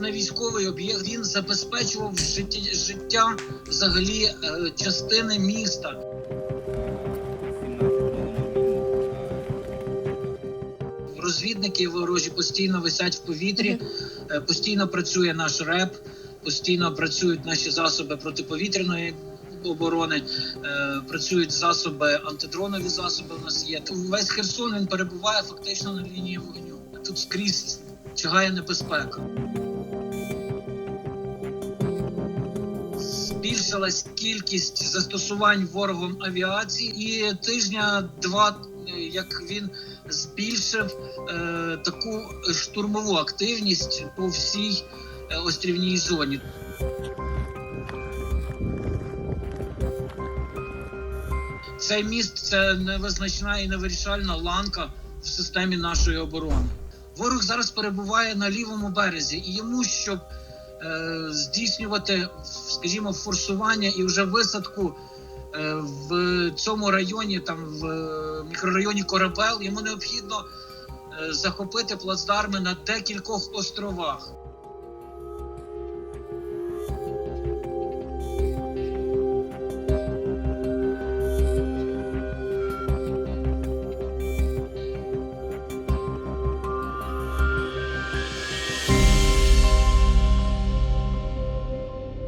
не військовий об'єкт. Він забезпечував життя, взагалі е, частини міста. Розвідники ворожі постійно висять в повітрі, е, постійно працює наш РЕП, постійно працюють наші засоби протиповітряної оборони, е, працюють засоби, антидронові засоби. У нас є. Весь Херсон він перебуває фактично на лінії вогню. Тут скрізь чигає небезпека. Збільшилась кількість застосувань ворогом авіації, і тижня два, е, як він збільшив е, таку штурмову активність по всій е, острівній зоні. Цей міст це невизначна і невирішальна ланка в системі нашої оборони. Ворог зараз перебуває на лівому березі, і йому, щоб е, здійснювати, скажімо, форсування і вже висадку е, в цьому районі, там в е, мікрорайоні Корабел, йому необхідно е, захопити плацдарми на декількох островах.